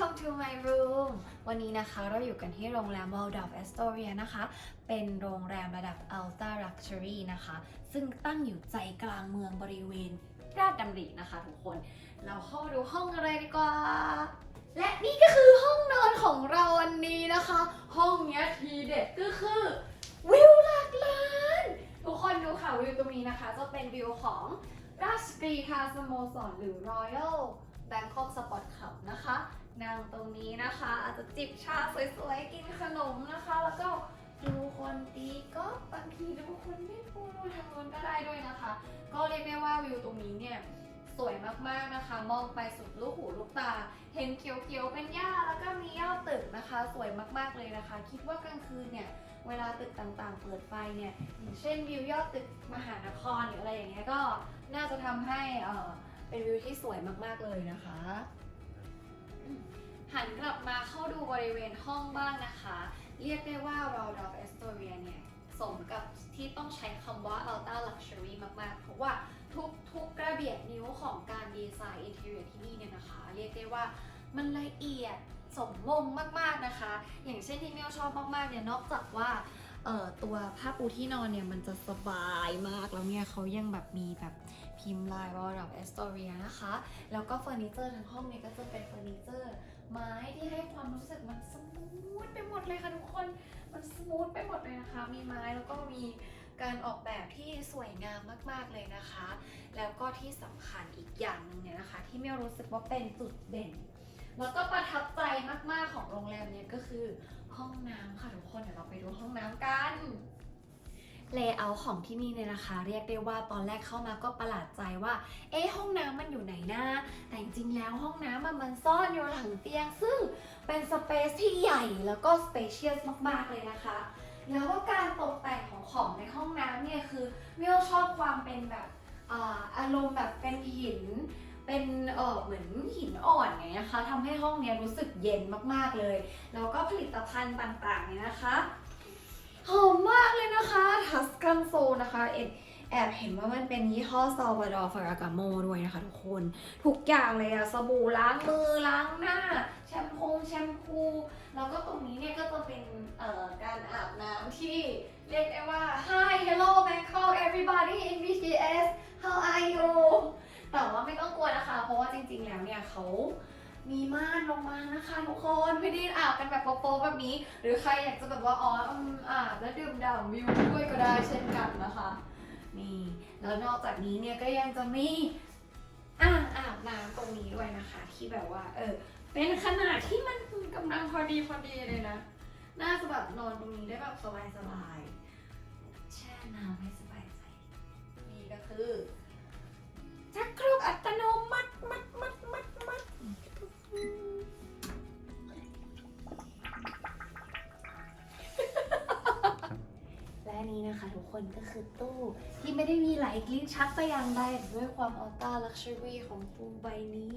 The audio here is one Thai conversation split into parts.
Welcome to my room วันนี้นะคะเราอยู่กันที่โรงแรม Waldorf Astoria นะคะ เป็นโรงแรมระดับ Ultra Luxury นะคะ ซึ่งตั้งอยู่ใจกลางเมืองบริเวณราชดำรินะคะ ทุกคน เราเข้าดูห้องกันเลยดีกว่า และนี่ก็คือห้องนอนของเราวันนี้นะคะ ห้องนี้ทีเด็ดก็คือวิวหลักล้านทุกคนดูค่ะวิวตรงนี้นะคะ จะเป็นวิวของราชกรีธาสโมสรหรือ Royal Bangkok Sport Club นะคะ นั่งตรงนี้นะคะ อาจจะจิบชาสวยๆ กินขนมนะคะ แล้วก็ดูคนตีก็บางทีดูคนเล่นปูทางโน้นก็ได้ด้วยนะคะ ก็เรียกได้ว่าวิวตรงนี้เนี่ยสวยมากๆนะคะ มองไปสุดลูกหูลูกตา เห็นเขียวๆเป็นหญ้าแล้วก็มียอดตึกนะคะ สวยมากๆเลยนะคะ คิดว่ากลางคืนเนี่ยเวลาตึกต่างๆ เปิดไฟเนี่ยอย่างเช่นวิวยอดตึกมหานครหรืออะไรอย่างเงี้ยก็น่าจะทำให้เออเป็นวิวที่สวยมากๆเลยนะคะ หันกลับมาเข้าดูบริเวณห้องบ้างนะคะ เรียกได้ว่า r o d o f Astoria เนี่ยสมกับที่ต้องใช้คำว่า Ultra Luxury มาก ๆ เพราะว่าทุกทุกระเบียดนิ้วของการดีไซน์อินเทอร์ที่นี่เนี่ยนะคะ เรียกได้ว่ามันละเอียดสมมงมาก ๆ นะคะ อย่างเช่นที่เมียวชอบมาก ๆ เนี่ย นอกจากว่าเอ่อตัวผ้าปูที่นอนเนี่ยมันจะสบายมากแล้วเนี่ยเขายังแบบมีแบบพิมพ์ลายวอลล์แอสตอเรียนะคะ แล้วก็เฟอร์นิเจอร์ทั้งห้องเนี่ยก็จะเป็นเฟอร์นิเจอร์ ไม้ที่ให้ความรู้สึกมันสมูทไปหมดเลยค่ะทุกคน มันสมูทไปหมดเลยนะคะ มีไม้แล้วก็มีการออกแบบที่สวยงามมาก ๆ เลยนะคะ แล้วก็ที่สำคัญอีกอย่างหนึ่งเนี่ยนะคะ ที่เมียรู้สึกว่าเป็นจุดเด่น แล้วก็ประทับใจมาก ๆ ของโรงแรมเนี่ยก็คือห้องน้ำค่ะทุกคนเดี๋ยวเราไปดูห้องน้ำกัน เลเยอร์ของที่นี่เนี่ยนะคะ เรียกได้ว่าตอนแรกเข้ามาก็ประหลาดใจว่า เอ๊ะห้องน้ำมันอยู่ไหนนะแต่จริงๆแล้วห้องน้ำมันซ่อนอยู่หลังเตียง ซึ่งเป็นสเปซที่ใหญ่แล้วก็สเปเชียสมากๆเลยนะคะ แล้วก็การตกแต่งของของในห้องน้ำเนี่ยคือมิวชอบความเป็นแบบอาอารมณ์แบบเป็นหินเป็นเออเหมือนหินอ่อนเนี่ยนะคะทำให้ห้องเนี้ยรู้สึกเย็นมากๆเลย แล้วก็ผลิตภัณฑ์ต่างๆเนี่ยนะคะ หอมมากเลยนะคะทัสกันโซนะคะเอ็ดแอบเห็นว่ามันเป็นยี่ห้อซาบาดอร์ฟารากาโมด้วยนะคะทุกคน ทุกอย่างเลยอะสบู่ล้างมือล้างหน้า แชมพูแชมพู แล้วก็ตรงนี้เนี่ยก็จะเป็นเอ่อการอาบน้ำที่เรียกได้ว่า Hi hello Bangkok everybody in BTS how are you แต่ว่าไม่ต้องกลัวนะคะ เพราะว่าจริงๆแล้วเนี่ยเขา มีม่านลงมานะคะทุกคนไม่ได้อาบกันแบบโป๊ะๆแบบนี้ หรือใครอยากจะแบบว่าอ๋อออาบแล้วดื่มด่ำวิวด้วยก็ได้เช่นกันนะคะนี่แล้วนอกจากนี้เนี่ยก็ยังจะมีอ่างอาบน้ำตรงนี้ด้วยนะคะ ที่แบบว่า เออ เป็นขนาดที่มันกำลังพอดีพอดีเลยนะน่าจะแบบนอนตรงนี้ได้แบบสบายๆแช่น้ำให้สบายใจนี่ก็คือชักโคร คือตู้ ที่ไม่ได้มีไหลกลิ้นชักไปอย่างใดด้วยความอัลต้าลักชัวรี่ของตู้ใบนี้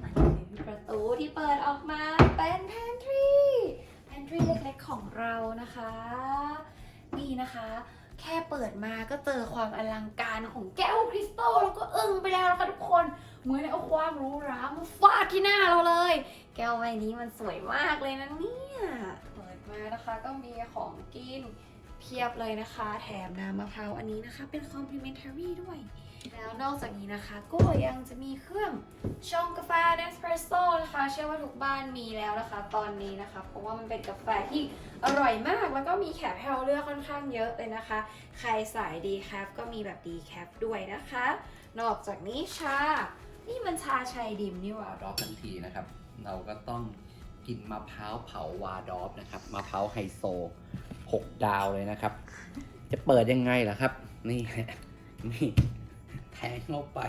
มันคือประตูที่เปิดออกมาเป็น pantry pantry เล็กๆของเรานะคะ นี่นะคะ แค่เปิดมาก็เจอความอลังการของแก้วคริสตัลแล้วก็อึ้งไปแล้วนะคะทุกคนเหมือนเอาความหรู้รามาฟาดที่หน้าเราเลย แก้วใบนี้มันสวยมากเลยนะเนี่ยเปิดมานะคะก็มีของกิน เพียบเลยนะคะ แถมน้ำมะพร้าวอันนี้นะคะ เป็น complimentary ด้วย แล้วนอกจากนี้นะคะ ก็ยังจะมีเครื่องชงกาแฟเนสเพรสโซ่นะคะ เชื่อว่าทุกบ้านมีแล้วนะคะ ตอนนี้นะคะ เพราะว่ามันเป็นกาแฟที่อร่อยมาก แล้วก็มีแคปให้เราเลือกค่อนข้างเยอะเลยนะคะ ใครสายดีแคปก็มีแบบดีแคปด้วยนะคะ นอกจากนี้ชา นี่มันชาชัยดิมนี่หว่าวาดอฟทั้งทีนะครับ เราก็ต้องกินมะพร้าวเผาวาดอฟนะครับ มะพร้าวไฮโซ 6 ดาวเลยนะครับ จะเปิดยังไงล่ะครับ นี่ฮะนี่แทงเข้าไป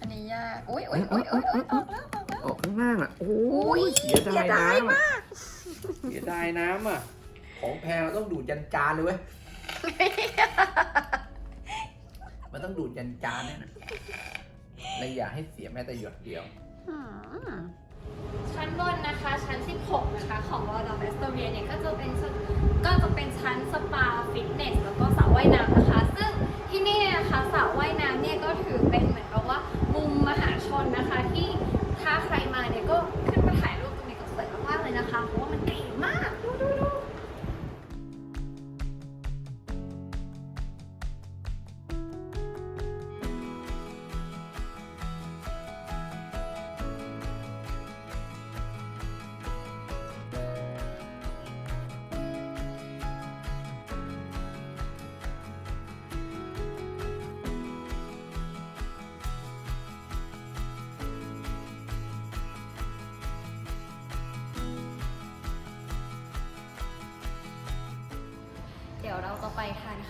อันนี้ยากอุ้ยอุ้ยอุ้ยอุ้ยอุ้ยออกแล้วออกแล้ว ออกข้างล่างอะ โอ้ยเสียเสียดาดายยน้ำอะเสียดายน้ำอะ ของแพงเราต้องดูดยันจานเลยเว้ย มันต้องดูดยันจานเนี่ยนะและอย่าให้เสียแม้แต่หยดเดียว ชั้นบนนะคะ ชั้น 16 นะคะ ของ r o d o f a s t o r i a เนี่ยก็จะเป็นชั้นก็จะเป็นชั้นสปาฟิตเนสแล้วก็สระว่ายน้ำนะคะ ซึ่งที่นี่นะคะสระว่ายน้ำเนี่ยก็ถือเป็นเหมือน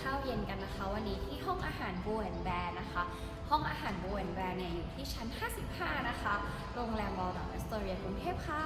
ข้าวเย็นกันนะคะ วันนี้ที่ห้องอาหารบูแอนแบร์นะคะ ห้องอาหารบูแอนแบร์เนี่ยอยู่ที่ชั้น 55 นะคะ โรงแรมบอลดังแอสโตเรียกรุงเทพค่ะ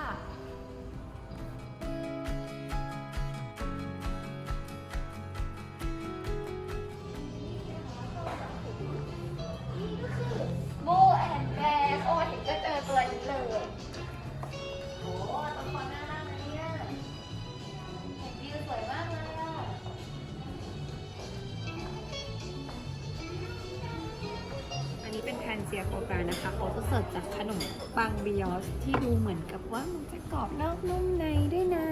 เซียโคกรานะคะเขาจะเสิร์ฟจากขนมปังบิยอสที่ดูเหมือนกับว่ามันจะกรอบนอกนุ่มในด้วยนะ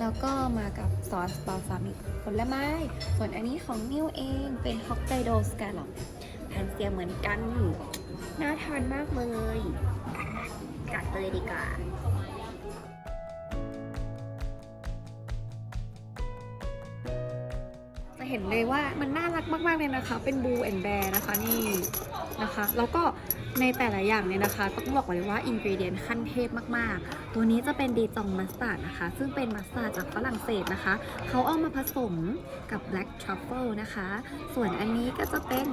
แล้วก็มากับซอสบาลซามิกผลไม้ ส่วนอันนี้ของนิวเองเป็นฮอกไกโดสกาลอปแพนเซียเหมือนกันน่าทานมากเลย กัดเลยดีกว่า ห็นเลยว่ามันน่ารักมากๆเลยนะคะ เป็นบูแอนแบร์นะคะนี่นะคะ แล้วก็ในแต่ละอย่างเนี่ยนะคะ ต้องบอกเลยว่าอินกรีเดียนขั้นเทพมากๆ ตัวนี้จะเป็นดีจองมัสตาร์ดนะคะ ซึ่งเป็นมัสตาร์ดจากฝรั่งเศสนะคะ เขาเอามาผสมกับ Black Truffle นะคะ ส่วนอันนี้ก็จะเป็น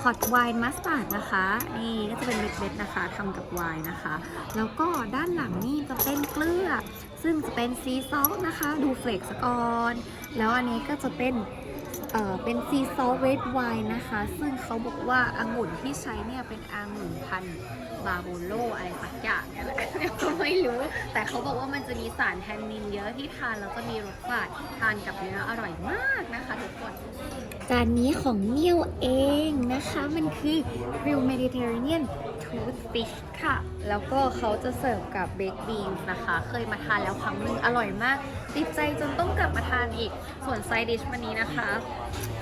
พอตไวน์มัสตาร์ดนะคะ นี่ก็จะเป็นเม็ดๆนะคะทำกับไวน์นะคะ แล้วก็ด้านหลังนี่จะเป็นเกลือ ซึ่งจะเป็นซีซอลนะคะ ดูเฟลกสกอน แล้วอันนี้ก็จะเป็น เป็นซีซอลเรดไวน์นะคะ ซึ่งเขาบอกว่าองุ่นที่ใช้เนี่ยเป็นองุ่นพันธุ์บาโบโลอะไรสักอย่างเนี่ยแหละก็ไม่รู้ แต่เขาบอกว่ามันจะมีสารแทนนินเยอะที่ทานแล้วก็มีรสฝาดทานกับเนื้ออร่อยมากนะคะทุกคนจานนี้ของเนี่ยวเองนะคะ มันคือ Grill Mediterranean Toothfish ค่ะ แล้วก็เขาจะเสิร์ฟกับเบ k บีนนะคะ เคยมาทานแล้วครั้งหนึงอร่อยมาก ติดใจจนต้องกลับมาทานอีก ส่วนไซดิชวันนี้นะคะ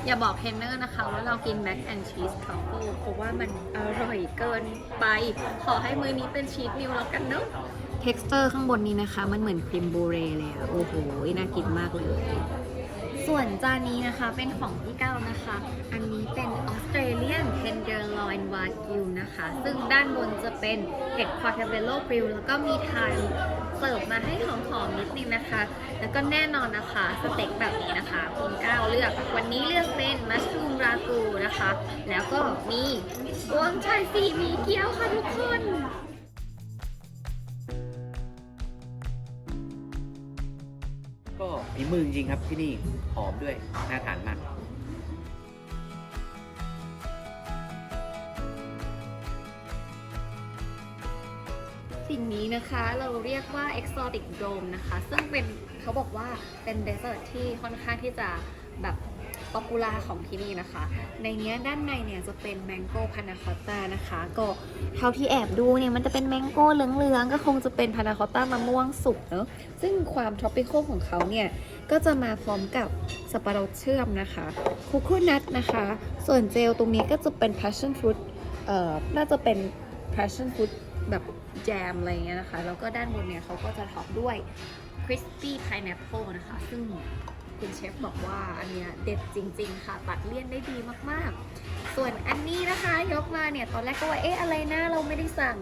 อย่าบอกเทนเนอร์นะคะว่าเรากินแม็กแอนชีสทรัฟเฟิลเพราะว่ามันอร่อยเกินไป ขอให้มือนี้เป็นชีสมิลแล้วกันเนาะเท็กซ์เจอร์ข้างบนนี้นะคะ มันเหมือนครีมบูเรเลยอะโอ้โห น่ากินมากเลย ส่วนจานนี้นะคะเป็นของพี่เก้านะคะ อันนี้เป็นออสเตรเลียนเทนเดอร์ลอยน์วากิวนะคะ ซึ่งด้านบนจะเป็นเห็ดพอร์เทเบโลกริลแล้วก็มีไทยเสิร์ฟมาให้หอมๆนิดนึงนะคะ แล้วก็แน่นอนนะคะสเต็กแบบนี้นะคะคุณก้าวเลือก วันนี้เลือกเป็นมัชรูมรากูนะคะ แล้วก็มีกวางชายซีมีเกี๊ยวค่ะทุกคน ฝีมือจริงครับที่นี่หอมด้วยน่าทานมากสิ่งนี้นะคะเราเรียกว่า exotic dome นะคะ ซึ่งเป็นเขาบอกว่าเป็นเดส e r t ที่ค่อนข้างที่จะแบบ ป๊อปปูล่าของที่นี่นะคะ ในเนี้ยด้านในเนี่ยจะเป็นแมงโก้พานาคอตตานะคะ ก็เท่าที่แอบดูเนี่ยมันจะเป็นแมงโก้เหลืองๆ ก็คงจะเป็นพานาคอตตามะม่วงสุกเนอะซึ่งความทรอปิคอลของเขาเนี่ย ก็จะมาพร้อมกับสับปะรดเชื่อมนะคะคุกคุนัทนะคะ ส่วนเจลตรงนี้ก็จะเป็น passion fruit เอ่อน่าจะเป็น passion fruit แบบแจมอะไรเงี้ยนะคะ แล้วก็ด้านบนเนี่ยเขาก็จะท็อปด้วย crispy pineapple นะคะ ซึ่ง คุณเชฟบอกว่าอันเนี้ยเด็ดจริง ๆ ค่ะ ตัดเลี่ยนได้ดีมากๆ ส่วนอันนี้นะคะยกมาเนี่ยตอนแรกก็ว่าเอ๊ะอะไรนะเราไม่ได้สั่ง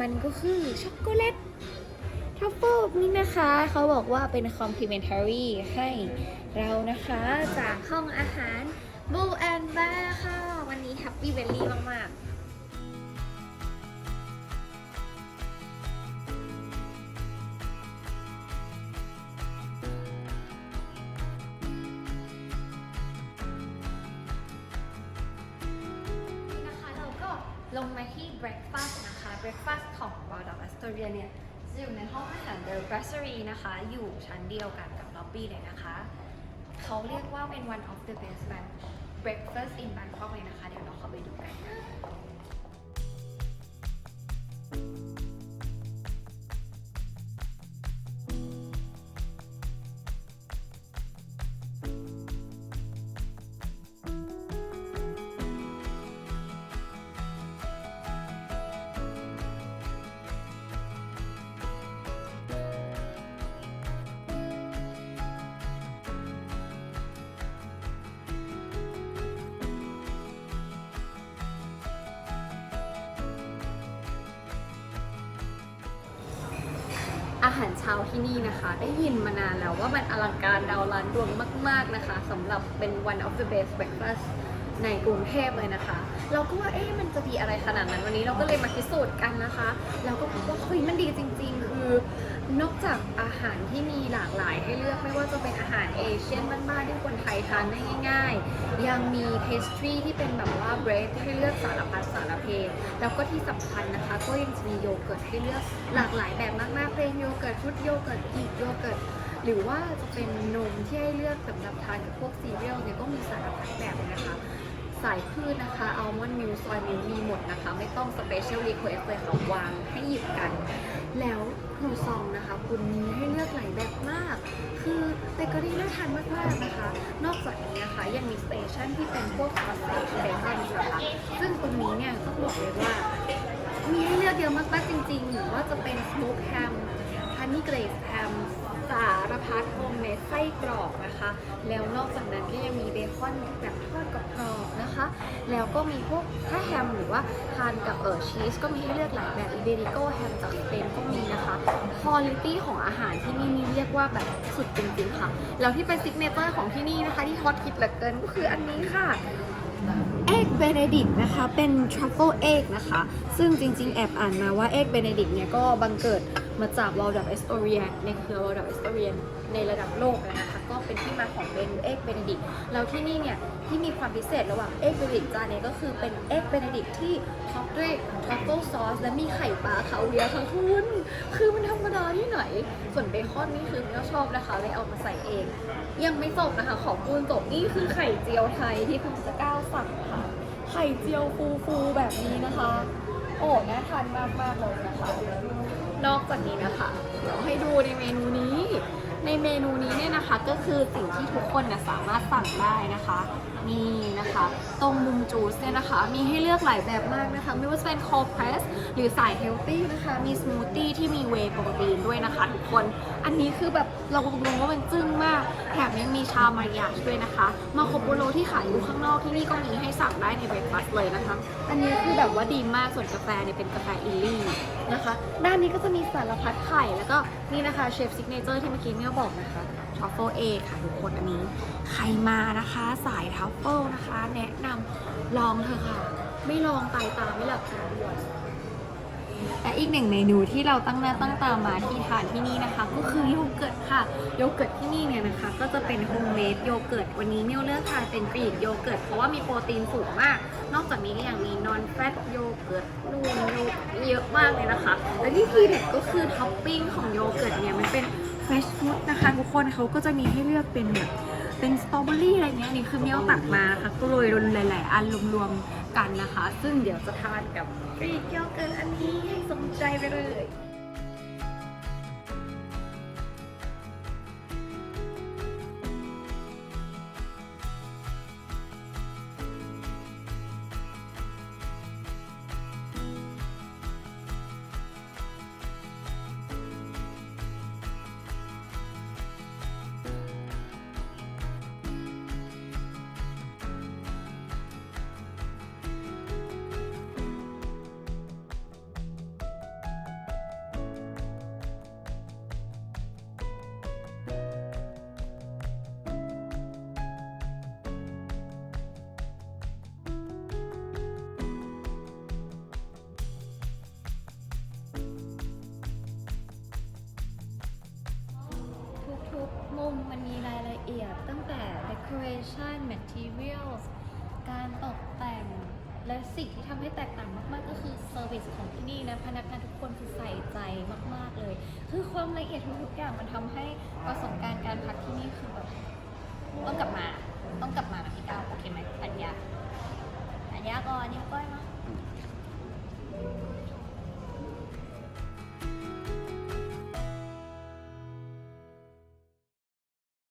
มันก็คือช็อกโกแลตทัฟเฟิลนี่นะคะเขาบอกว่าเป็น complimentary ให้เรานะคะจากห้องอาหาร Bull and Bear ค่ะ วันนี้ Happy Valley มาก ๆ ลงมาที่ breakfast นะคะ breakfast ของ w a l d of Astoria เนี่ยจะอยู่ในห้องอาหาร The Brasserie นะคะ อยู่ชั้นเดียวกันกับล็อบบี้เลยนะคะ เขาเรียกว่าเป็น one of the best breakfast in Bangkok เลยนะคะ เดี๋ยวเราเข้าไปดูกันน หารเช้าที่นี่นะคะ ได้ยินมานานแล้วว่ามันอลังการดาวล้านดวงมาก ๆนะคะสำหรับเป็น one of the best breakfast ในกรุงเทพเลยนะคะ เราก็ว่าเอ๊ะมันจะดีอะไรขนาดนั้นวันนี้เราก็เลยมาพิสูจน์กันนะคะแล้วก็พบว่าเฮ้ยมันดีจริง ๆ คือนอกจากอาหารที่มีหลากหลายให้เลือกไม่ว่าจะเป็นอาหารเอเชียนบ้านๆที่คนไทยทานได้ง่าย ๆ ยังมีเพสทรีที่เป็นแบบว่าเบรดให้เลือกสารพัดสารเพแล้วก็ที่สำคัญนะคะ ก็ยังจะมีโยเกิร์ตให้เลือกหลากหลายแบบมากๆเป็นโยเกิร์ตฟรุตโยเกิร์ตกรีกโยเกิร์ตหรือว่าจะเป็นนมที่ให้เลือกสำหรับทานกับพวกซีเรียลเนี่ยก็มีสารพัดแบบ สายพืชนะคะอัลมอนด์มิลซอยมิลมีหมดนะคะ ไม่ต้องสเปเชียลรีเควสเลยค่ะวางให้หยิบกัน แล้วครูซองนะคะคุณมีให้เลือกหลายแบบมาก คือเบเกอรี่น่าทานมากๆนะคะ นอกจากนี้นะคะยังมีสเตชันที่เป็นพวกซอสเซจเบคอนนะคะซึ่งตรงนี้เนี่ยต้องบอกเลยว่า มีให้เลือกเยอะมากๆจริงๆหรือว่าจะเป็นสโมกแฮมฮันนี่เกรสแฮมสารพัดโฮมเมดไส้กรอกนะคะ แล้วนอกจากนั้นก็ยังมีเบคอนแบบทอดกรอบ นะคะ แล้วก็มีพวกถ้าแฮมหรือว่าทานกับเออชีสก็มีให้เลือกหลายแบบอิเบริโกแฮมจากสเปนก็มีนะคะคุณลิตี้ของอาหารที่นี่นี่เรียกว่าแบบสุดจริงๆค่ะ แล้วที่เป็นซิกเนเจอร์ของที่นี่นะคะ ที่ฮอตฮิตเหลือเกินก็คืออันนี้ค่ะเอ็กเบเนดิกนะคะเป็นทรัฟเฟิลเอ็กนะคะ ซึ่งจริงๆ แอบอ่านมาว่าเอ็กเบเนดิกเนี่ยก็บังเกิด มาจากวอลดับเอสโตเรียในเครือวอลดับเอสโตเรียในระดับโลกเลยนะคะ ก็เป็นที่มาของเมนูเอ็กเบนดิกแล้วที่นี่เนี่ยที่มีความพิเศษระหว่างเอ็กเบนดิกจานนี้ก็คือเป็นเอ็กเบนดิกที่ท็อปด้วยทรัฟเฟิลซอสและมีไข่ปลาคาเวียร์ค่ะคุณคือมันธรรมดาที่ไหน ส่วนเบคอนนี่คือไม่ชอบนะคะเลยเอามาใส่เอง ยังไม่จบนะคะ ขอพูดจบนี่คือไข่เจียวไทยที่คุณจะก้าวสั่งค่ะ ไข่เจียวฟูๆแบบนี้นะคะ โอ้น่าทานมากๆเลยนะคะ นอกจากนี้นะคะเดี๋ยวให้ดูในเมนูนี้ ในเมนูนี้เนี่ยนะคะก็คือสิ่งที่ทุกคนนะสามารถสั่งได้นะคะนี่นะคะ ตรงมุมจูสเนี่ยนะคะ มีให้เลือกหลายแบบมากนะคะ ไม่ว่าจะเป็น cold press หรือสายเฮลตี้นะคะ มีสมูทตี้ที่มีเวย์โปรตีนด้วยนะคะทุกคน อันนี้คือแบบเราบอกตรงว่ามันจึ้งมาก แถมยังมีชามายาชด้วยนะคะ มาโคโบโรที่ขายอยู่ข้างนอกที่นี่ก็มีให้สั่งได้ในเบรคฟาสเลยนะคะ อันนี้คือแบบว่าดีมากส่วนกาแฟเนี่ยเป็นกาแฟอิลลี่นะคะ ด้านนี้ก็จะมีสารพัดไข่แล้วก็นี่นะคะเชฟซิกเนเจอร์ที่เมื่อกี้เมี่ยบอกนะคะทรัฟเฟิลเอค่ะทุกคนอันนี้ ใครมานะคะ สายทัฟเฟิลนะคะ แนะนำลองเถอะค่ะ ไม่ลองตายตาไม่หลับจริงๆและอีกหนึ่งเมนูที่เราตั้งหน้าตั้งตามาที่ทานที่นี่นะคะ ก็คือโยเกิร์ตค่ะ โยเกิร์ตที่นี่เนี่ยนะคะ ก็จะเป็นโฮมเมดโยเกิร์ตวันนี้เมี่ยวเลือกทานเป็นกรีกโยเกิร์ตเพราะว่ามีโปรตีนสูงมาก นอกจากนี้ก็ยังมีนอนแฟตโยเกิร์ตนูนโยเกิร์ตเยอะมากเลยนะคะ และที่ทีเด็ดก็คือท็อปปิ้งของโยเกิร์ตเนี่ยมันเป็น เฟรชฟู้ดนะคะทุกคนเขาก็จะมีให้เลือกเป็นแบบเป็นสตรอเบอรี่อะไรเงี้ยนี่คือเมี่ยวตักมานะคะก็โรยหลายๆ อันรวมๆกันนะคะ ซึ่งเดี๋ยวจะทานกับกรีกโยเกินอันนี้ให้สมใจไปเลย มีรายละเอียดตั้งแต่ decoration materials การตกแต่ง และสิ่งที่ทำให้แตกต่างมาก ๆ ก็คือ service ของที่นี่นะพนักงานทุกคนคือใส่ใจมาก ๆ เลย คือความละเอียดทุกๆอย่างมันทำให้ประสบการณ์การพักที่นี่คือแบบต้องกลับมา ต้องกลับมานะพี่ก้าวโอเคไหมสัญญาสัญญาก่อนนิ้วก้อยมา